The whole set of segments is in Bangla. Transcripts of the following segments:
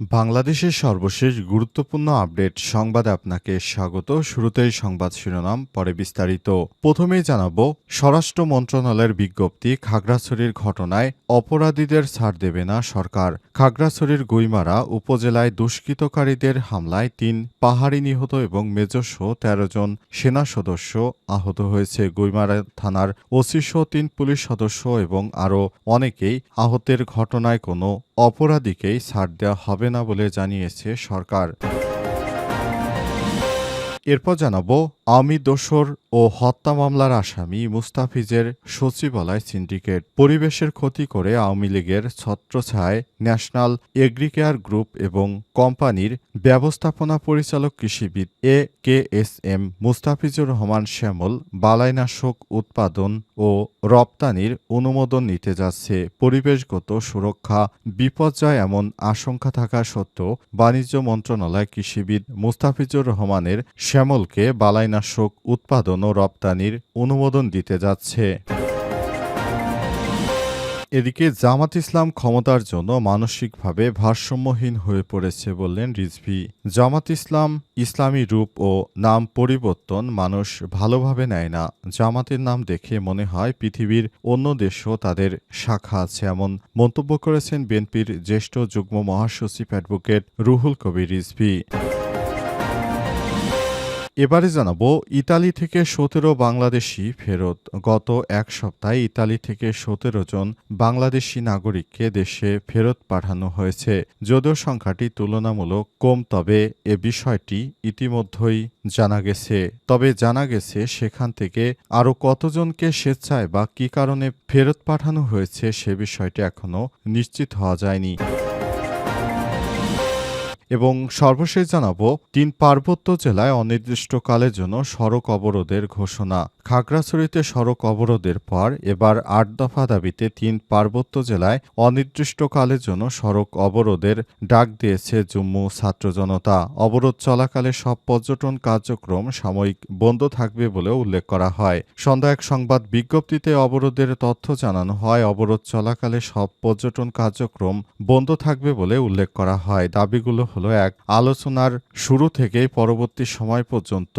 বাংলাদেশের সর্বশেষ গুরুত্বপূর্ণ আপডেট সংবাদে আপনাকে স্বাগত। শুরুতেই সংবাদ শিরোনাম, পরে বিস্তারিত। প্রথমেই জানাব, স্বরাষ্ট্র মন্ত্রণালয়ের বিজ্ঞপ্তি, খাগড়াছড়ির ঘটনায় অপরাধীদের ছাড় দেবে না সরকার। খাগড়াছড়ির গুইমারা উপজেলায় দুষ্কৃতকারীদের হামলায় তিন পাহাড়ি নিহত এবং মেজস্ব তেরো জন সেনা সদস্য আহত হয়েছে। গুইমারা থানার ওসিসহ তিন পুলিশ সদস্য এবং আরও অনেকেই আহতের ঘটনায় কোনো অপরাধীকেই ছাড় দেওয়া হবে না বলে জানিয়েছে সরকার। এরপর জানাব আওয়ামী দোসর ও হত্যা মামলার আসামি মুস্তাফিজের সচিবালয় সিন্ডিকেট। পরিবেশের ক্ষতি করে আওয়ামী লীগের ছত্রছায় ন্যাশনাল এগ্রিকেয়ার গ্রুপ এবং কোম্পানির ব্যবস্থাপনা পরিচালক কৃষিবিদ A K S M Mustafizur Rahman Shyamal বালাইনাশক উৎপাদন ও রপ্তানির অনুমোদন নিতে যাচ্ছে। পরিবেশগত সুরক্ষা বিপর্যয় এমন আশঙ্কা থাকা সত্ত্বেও বাণিজ্য মন্ত্রণালয় কৃষিবিদ মুস্তাফিজুর রহমানের শ্যামলকে বালাইনাশক উৎপাদন ও রপ্তানির অনুমোদন দিতে যাচ্ছে। এদিকে জামাত ইসলাম ক্ষমতার জন্য মানসিকভাবে ভারসাম্যহীন হয়ে পড়েছে বললেন রিজভি। জামাত ইসলাম ইসলামী রূপ ও নাম পরিবর্তন মানুষ ভালোভাবে নেয় না। জামাতের নাম দেখে মনে হয় পৃথিবীর অন্য দেশও তাদের শাখা আছে এমন মন্তব্য করেছেন বিএনপির জ্যেষ্ঠ যুগ্ম মহাসচিব অ্যাডভোকেট রুহুল কবির রিজভি। এবারে জানাব, ইতালি থেকে সতেরো বাংলাদেশি ফেরত। গত এক সপ্তাহে ইতালি থেকে সতেরো জন বাংলাদেশি নাগরিককে দেশে ফেরত পাঠানো হয়েছে। যদিও সংখ্যাটি তুলনামূলক কম, তবে এ বিষয়টি ইতিমধ্যেই জানা গেছে। তবে জানা গেছে, সেখান থেকে আরও কতজনকে স্বেচ্ছায় বা কী কারণে ফেরত পাঠানো হয়েছে সে বিষয়টি এখনও নিশ্চিত হওয়া যায়নি। এবং সর্বশেষ জানাব তিন পার্বত্য জেলায় অনির্দিষ্টকালের জন্য সড়ক অবরোধের ঘোষণা। খাগড়াছড়িতে সড়ক অবরোধের পর এবার আট দফা দাবিতে তিন পার্বত্য জেলায় অনির্দিষ্টকালের জন্য সড়ক অবরোধের ডাক দিয়েছে জম্মু ছাত্র জনতা। অবরোধ চলাকালে সব পর্যটন কার্যক্রম সাময়িক বন্ধ থাকবে বলেও উল্লেখ করা হয়। সন্ধ্যা এক সংবাদ বিজ্ঞপ্তিতে অবরোধের তথ্য জানানো হয়, অবরোধ চলাকালে সব পর্যটন কার্যক্রম বন্ধ থাকবে বলে উল্লেখ করা হয়। দাবিগুলো হলো এক আলোচনার শুরু থেকেই পরবর্তী সময় পর্যন্ত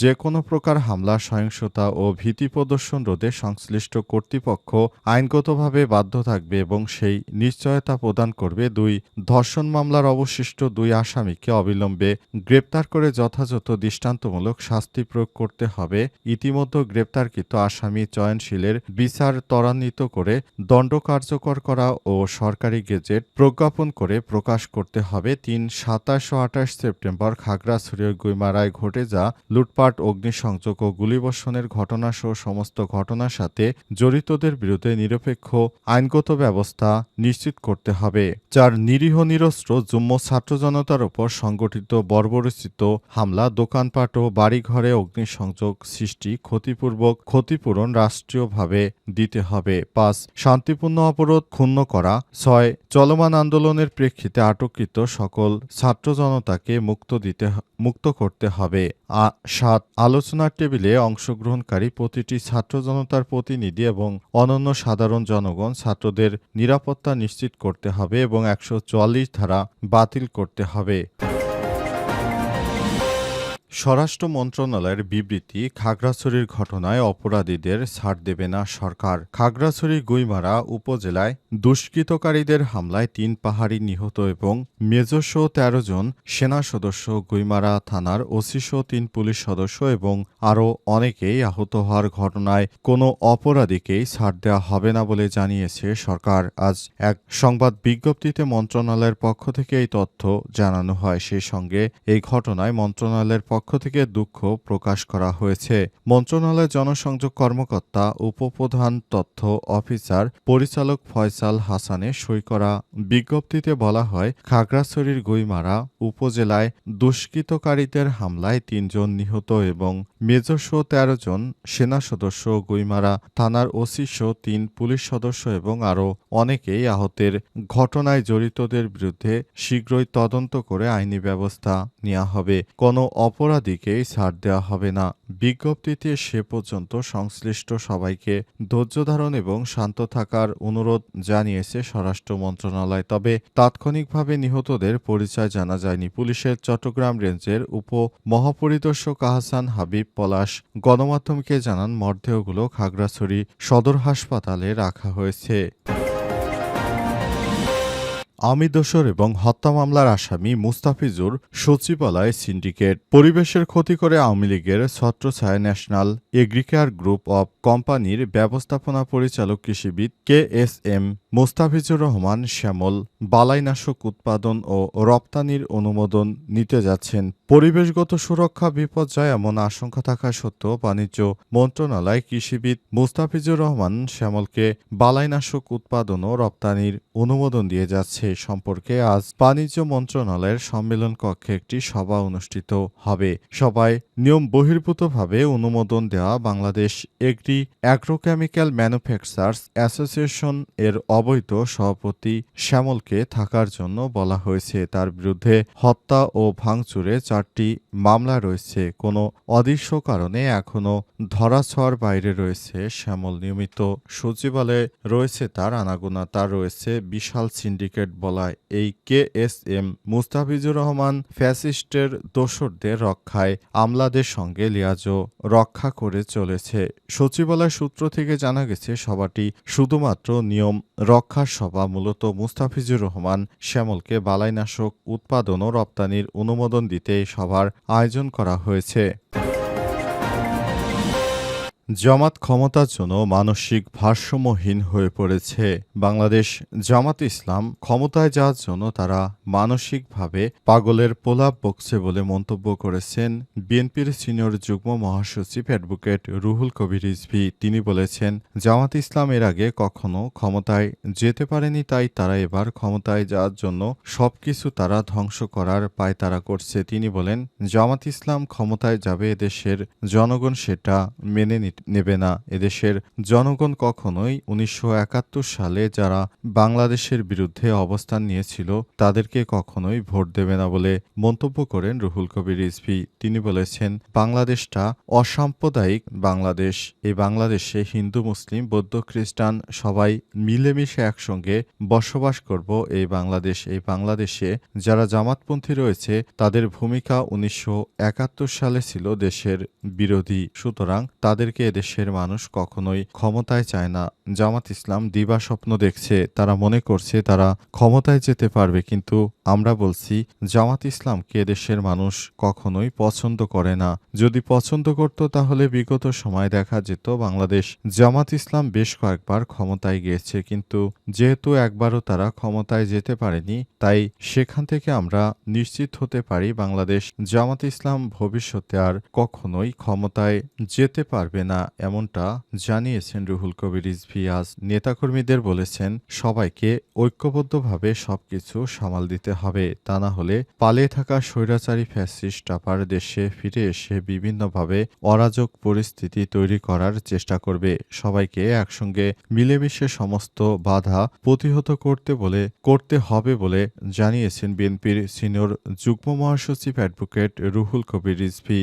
যে কোনো প্রকার হামলা, সহিংসতা ও ভীতি প্রদর্শন রোধে সংশ্লিষ্ট কর্তৃপক্ষ আইনগতভাবে বাধ্য থাকবে এবং সেই নিশ্চয়তা প্রদান করবে দুই ধর্ষণ মামলার অবশিষ্ট দুই আসামিকে অবিলম্বে গ্রেপ্তার করে যথাযথ দৃষ্টান্তমূলক শাস্তি প্রয়োগ করতে হবে। ইতিমধ্যে গ্রেপ্তারকৃত আসামি চয়নশীলের বিচার ত্বরান্বিত করে দণ্ড কার্যকর করা ও সরকারি গেজেট প্রজ্ঞাপন করে প্রকাশ করতে হবে। তিন সাতাশ ও আঠাশ সেপ্টেম্বর খাগড়াছড়ির গুইমারায় ঘটে যা লুটপাট, অগ্নিসংযোগ ও গুলিবর্ষণের ঘটনাসহ সমস্ত ঘটনার সাথে জড়িতদের বিরুদ্ধে নিরপেক্ষ আইনগত ব্যবস্থা নিশ্চিত করতে হবে। যার নিরীহ নিরস্ত্র যুম্ম ছাত্র জনতার উপর সংগঠিত বর্বরচিত হামলা, দোকানপাট ও বাড়িঘরে অগ্নিসংযোগ সৃষ্টি ক্ষতিপূর্বক ক্ষতিপূরণ রাষ্ট্রীয়ভাবে দিতে হবে। পাঁচ, শান্তিপূর্ণ অবরোধ ক্ষুণ্ণ করা। ছয়, চলমান আন্দোলনের প্রেক্ষিতে আটককৃত সকল ছাত্র জনতাকে মুক্ত দিতে মুক্ত করতে হবে। সাত, আলোচনার টেবিলে অংশগ্রহণকারী প্রতিটি ছাত্র জনতার প্রতিনিধি এবং অনন্য সাধারণ জনগণ ছাত্রদের নিরাপত্তা নিশ্চিত করতে হবে এবং একশো চুয়াল্লিশ ধারা বাতিল করতে হবে। স্বরাষ্ট্র মন্ত্রণালয়ের বিবৃতি, খাগড়াছড়ির ঘটনায় অপরাধীদের ছাড় দেবে না সরকার। খাগড়াছড়ি, গুইমারা উপজেলায় দুষ্কৃতকারীদের হামলায় তিন পাহাড়ি নিহত এবং মেজস্ব তেরো জন সেনা সদস্য গুইমারা থানার ওসিসহ তিন পুলিশ সদস্য এবং আরও অনেকেই আহত হওয়ার ঘটনায় কোনো অপরাধীকেই ছাড় দেওয়া হবে না বলে জানিয়েছে সরকার। আজ এক সংবাদ বিজ্ঞপ্তিতে মন্ত্রণালয়ের পক্ষ থেকে এই তথ্য জানানো হয়। সেই সঙ্গে এই ঘটনায় মন্ত্রণালয়ের পক্ষ থেকে দুঃখ প্রকাশ করা হয়েছে। মন্ত্রণালয়ের জনসংযোগ কর্মকর্তা, উপপ্রধান তথ্য অফিসার পরিচালক ফয়সাল হাসানে সই করা। বিজ্ঞপ্তিতে বলা হয়, খাগড়াছড়ির গুইমারা উপজেলায় দুষ্কৃতকারীদের হামলায় তিনজন নিহত এবং মেজস্ব তেরো জন সেনা সদস্য গুইমারা থানার ওসি সহ তিন পুলিশ সদস্য এবং আরও অনেকেই আহতের ঘটনায় জড়িতদের বিরুদ্ধে শীঘ্রই তদন্ত করে আইনি ব্যবস্থা নেওয়া হবে। কোনো অপর অপরাধীকেই ছাড় দেওয়া হবে না। বিজ্ঞপ্তিতে সে পর্যন্ত সংশ্লিষ্ট সবাইকে ধৈর্য ধারণ এবং শান্ত থাকার অনুরোধ জানিয়েছে স্বরাষ্ট্র মন্ত্রণালয়। তবে তাৎক্ষণিকভাবে নিহতদের পরিচয় জানা যায়নি। পুলিশের চট্টগ্রাম রেঞ্জের উপ মহাপরিদর্শক আহসান হাবিব পলাশ গণমাধ্যমকে জানান মরদেহগুলো খাগড়াছড়ি সদর হাসপাতালে রাখা হয়েছে। আমি দোসর এবং হত্যা মামলার আসামি মুস্তাফিজুর সচিবালয় সিন্ডিকেট। পরিবেশের ক্ষতি করে আওয়ামী লীগের ছত্রছায়া ন্যাশনাল এগ্রিকেয়ার গ্রুপ অব কোম্পানির ব্যবস্থাপনা পরিচালক কৃষিবিদ K S M Mostafizur Rahman, Shyamal, বালাইনাশক উৎপাদন ও রপ্তানির অনুমোদন নিতে যাচ্ছেন। পরিবেশগত সুরক্ষা বিপর্যয় এমন আশঙ্কা থাকা সত্ত্বেও বাণিজ্য মন্ত্রণালয় কৃষিবিদ মোস্তাফিজুর রহমান, শ্যামলকে বালাইনাশক উৎপাদন ও রপ্তানির অনুমোদন দিয়ে যাচ্ছে সম্পর্কে আজ বাণিজ্য মন্ত্রণালয়ের সম্মেলন কক্ষে একটি সভা অনুষ্ঠিত হবে। সভায় নিয়ম বহির্ভূতভাবে অনুমোদন দেওয়া Bangladesh agri agrochemical manufacturers association এর অবৈধ সভাপতি শ্যামলকে থাকার জন্য বলা হয়েছে, তার বিরুদ্ধে হত্যা ও ভাঙচুরে চারটি মামলা রয়েছে। কোনো অদৃশ্য কারণে এখনও ধরাছোঁয়ার বাইরে রয়েছে শ্যামল। নিয়মিত সচিবালয়ে রয়েছে তার আনাগোনা, তার রয়েছে বিশাল সিন্ডিকেট বলায় এই K S M Mustafizur Rahman ফ্যাসিস্টের দোসরদের রক্ষায় আমলাদের সঙ্গে লিয়াজো রক্ষা করে চলেছে। সচিবালয় সূত্র থেকে জানা গেছে, সভাটি শুধুমাত্র নিয়ম রক্ষার সভা মূলত মুস্তাফিজুর রহমান শ্যামলকে বালাইনাশক উৎপাদন ও রপ্তানির অনুমোদন দিতে সভার আয়োজন করা হয়েছে। জামাত ক্ষমতার জন্য মানসিক ভারসাম্যহীন হয়ে পড়েছে। বাংলাদেশ জামাত ইসলাম ক্ষমতায় যাওয়ার জন্য তারা মানসিকভাবে পাগলের প্রলাপ বকছে বলে মন্তব্য করেছেন বিএনপির সিনিয়র যুগ্ম মহাসচিব অ্যাডভোকেট রুহুল কবির রিজভি। তিনি বলেছেন, জামাত ইসলাম এর আগে কখনো ক্ষমতায় যেতে পারেনি, তাই তারা এবার ক্ষমতায় যাওয়ার জন্য সবকিছু তারা ধ্বংস করার পায়তারা করছে। তিনি বলেন, জামাত ইসলাম ক্ষমতায় যাবে এদেশের জনগণ সেটা মেনে নি- নেবে না। এদেশের জনগণ কখনোই উনিশশো একাত্তর সালে যারা বাংলাদেশের বিরুদ্ধে অবস্থান নিয়েছিল, তাদেরকে কখনোই ভোট দেবে না বলে মন্তব্য করেন রুহুল কবির রিজভি তিনি বলেছেন, বাংলাদেশটা অসাম্প্রদায়িক বাংলাদেশ। এই বাংলাদেশে হিন্দু, মুসলিম, বৌদ্ধ, খ্রিস্টান সবাই মিলেমিশে একসঙ্গে বসবাস করব। এই বাংলাদেশ, এই বাংলাদেশে যারা জামাতপন্থী রয়েছে, তাদের ভূমিকা উনিশশো একাত্তর সালে ছিল দেশের বিরোধী। সুতরাং তাদেরকে এদেশের মানুষ কখনোই ক্ষমতায় চায় না। জামাত ইসলাম দিবা স্বপ্ন দেখছে, তারা মনে করছে তারা ক্ষমতায় যেতে পারবে, কিন্তু আমরা বলছি জামাত ইসলামকে এদেশের মানুষ কখনোই পছন্দ করে না। যদি পছন্দ করত, তাহলে বিগত সময় দেখা যেত বাংলাদেশ জামাত ইসলাম বেশ কয়েকবার ক্ষমতায় গিয়েছে, কিন্তু যেহেতু একবারও তারা ক্ষমতায় যেতে পারেনি, তাই সেখান থেকে আমরা নিশ্চিত হতে পারি বাংলাদেশ জামাত ইসলাম ভবিষ্যতে আর কখনোই ক্ষমতায় যেতে পারবে না। এমনটা জানিয়েছেন রুহুল কবির রিজভি। আজ নেতাকর্মীদের বলেছেন, সবাইকে ঐক্যবদ্ধভাবে সবকিছু সামাল দিতে হবে। তা না হলে পালিয়ে থাকা স্বৈরাচারী ফ্যাসিস্ট আবার দেশে ফিরে এসে বিভিন্নভাবে অরাজক পরিস্থিতি তৈরি করার চেষ্টা করবে। সবাইকে একসঙ্গে মিলেমিশে সমস্ত বাধা প্রতিহত করতে বলে, করতে হবে বলে জানিয়েছেন বিএনপির সিনিয়র যুগ্ম মহাসচিব অ্যাডভোকেট রুহুল কবির রিজভি।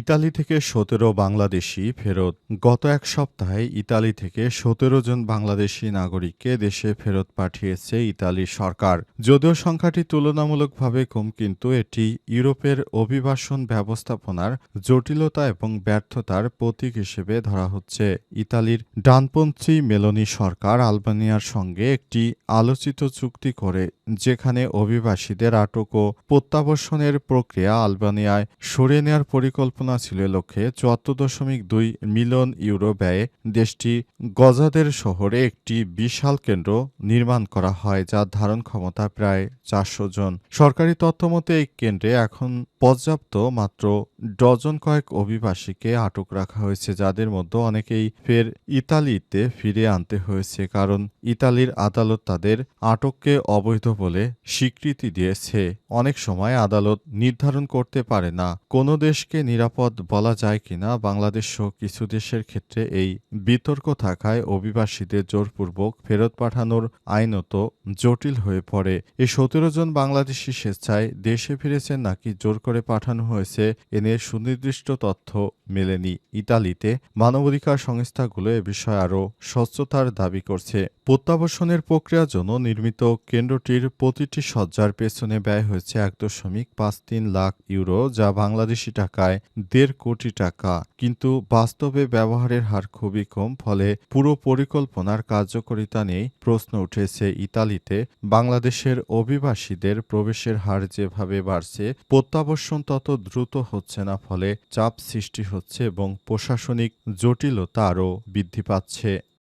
ইতালি থেকে সতেরো বাংলাদেশি ফেরত। গত এক সপ্তাহে ইতালি থেকে সতেরো জন বাংলাদেশি নাগরিককে দেশে ফেরত পাঠিয়েছে ইতালি সরকার। যদিও সংখ্যাটি তুলনামূলকভাবে কম, কিন্তু এটি ইউরোপের অভিবাসন ব্যবস্থাপনার জটিলতা এবং ব্যর্থতার প্রতীক হিসেবে ধরা হচ্ছে। ইতালির ডানপন্থী মেলোনি সরকার আলবানিয়ার সঙ্গে একটি আলোচিত চুক্তি করে, যেখানে অভিবাসীদের আটক ও প্রত্যাবর্ষণের প্রক্রিয়া আলবানিয়ায় সরিয়ে নেওয়ার পরিকল্পনা ছিল এ লক্ষ্যে চুয়াত্তর দশমিক দুই মিলিয়ন ইউরো ব্যয়ে দেশটি গজাদের শহরে একটি বিশাল কেন্দ্র নির্মাণ করা হয়, যার ধারণ ক্ষমতা প্রায় চারশো জন। সরকারি তথ্যমতে এই কেন্দ্রে এখন পর্যাপ্ত মাত্র ডজন কয়েক অভিবাসীকে আটক রাখা হয়েছে, যাদের মধ্যে অনেকেই ফের ইতালিতে ফিরে আনতে হয়েছে, কারণ ইতালির আদালত তাদের আটককে অবৈধ বলে স্বীকৃতি দিয়েছে। অনেক সময় আদালত নির্ধারণ করতে পারে না কোনো দেশকে নিরাপদ বলা যায় কিনা। বাংলাদেশ সহ কিছু দেশের ক্ষেত্রে এই বিতর্ক থাকায় অভিবাসীদের জোরপূর্বক ফেরত পাঠানোর আইনত জটিল হয়ে পড়ে। এই সতেরো জন বাংলাদেশি স্বেচ্ছায় দেশে ফিরেছেন নাকি জোর করে পাঠানো হয়েছে। এ নিয়ে সুনির্দিষ্ট তথ্য মেলেনি। ইতালিতে মানবাধিকার সংস্থাগুলো এ বিষয়ে আরও স্বচ্ছতার দাবি করছে। প্রত্যাবাসনের প্রক্রিয়ার জন্য নির্মিত কেন্দ্রটির প্রতিটি শয্যার পেছনে ব্যয় হয়েছে এক দশমিক পাঁচ তিন লাখ ইউরো, যা বাংলাদেশি টাকায় দেড় কোটি টাকা। কিন্তু বাস্তবে ব্যবহারের হার খুবই কম, ফলে পুরো পরিকল্পনার কার্যকারিতা নেই প্রশ্ন উঠেছে। ইতালিতে বাংলাদেশের অভিবাসীদের প্রবেশের হার যেভাবে বাড়ছে প্রত্যাবর্ষণ তত দ্রুত হচ্ছে না, ফলে চাপ সৃষ্টি হচ্ছে এবং প্রশাসনিক জটিলতা আরও বৃদ্ধি পাচ্ছে।